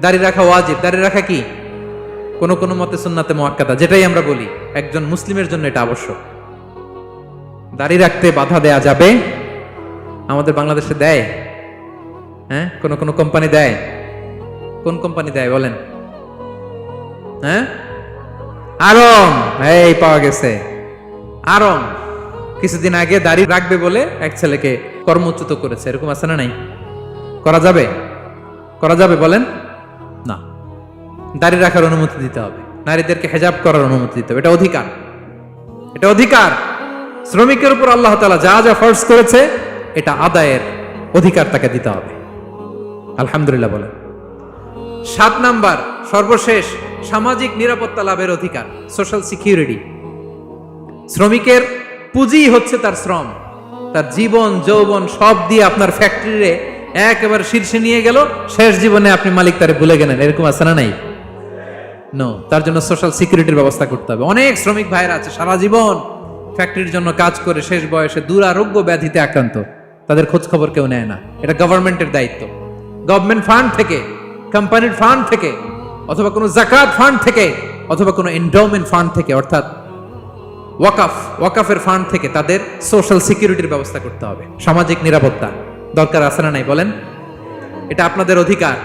দাড়ি রাখা ওয়াজিব। দাড়ি রাখা কি? কোন কোন মতে সুন্নাতে মোয়াক্কাদা যেটাই আমরা বলি, একজন মুসলিমের জন্য এটা আবশ্যক। দাড়ি রাখতে বাধা দেয়া যাবে? আমাদের বাংলাদেশে দেয়? হ্যাঁ? কোন কোন কোম্পানি দেয়? কোন কোম্পানি দেয়, বলেন? হ্যাঁ? আরম! এই, পাওয়া গেছে। আরম! কিছুদিন আগে দাড়ি রাখবে বলে এক ছেলেকে কর্মচ্যুত করেছে। এরকম আছে না নাই? করা যাবে? করা যাবে, বলেন? দাড়ি রাখার অনুমতি দিতে হবে। নারীদেরকে হেজাব করার অনুমতি দিতে হবে। এটা অধিকার। এটা অধিকার। শ্রমিকের উপর আল্লাহ তাআলা যা যা ফর্স করেছে, এটা আদায়ের অধিকার তাকে দিতে হবে। আলহামদুলিল্লাহ বলেন। সাত নাম্বার, সর্বশেষ, সামাজিক নিরাপত্তা লাভের অধিকার সোশ্যাল সিকিউরিটি শ্রমিকের পুঁজি হচ্ছে তার শ্রম। তার জীবন, যৌবন সব দিয়ে আপনার ফ্যাক্টরিরে একেবারে শীর্ষে নিয়ে গেল। শেষ জীবনে আপনি মালিক তারে ভুলে গেলেন। এরকম আছে না নাই? নো তার জন্য সোশ্যাল সিকিউরিটির ব্যবস্থা করতে হবে। অনেক শ্রমিক ভাইরা আছে, সারা জীবন ফ্যাক্টরির জন্য কাজ করে শেষ বয়সে দুরারোগ্য ব্যাধিতে আক্রান্ত। তাদের খোঁজ খবর কেউ নেয় না। এটা গভর্নমেন্টের দায়িত্ব। গভর্নমেন্ট ফান্ড থেকে কোম্পানির ফান্ড থেকে, অথবা কোনো জাকাত ফান্ড থেকে, অথবা কোনো এন্ডাওমেন্ট ফান্ড থেকে, অর্থাৎ ওয়াকাফ, ওয়াকাফের ফান্ড থেকে তাদের সোশ্যাল সিকিউরিটির ব্যবস্থা করতে হবে। সামাজিক নিরাপত্তা দরকার আছে না নাই বলেন? এটা আপনাদের অধিকার।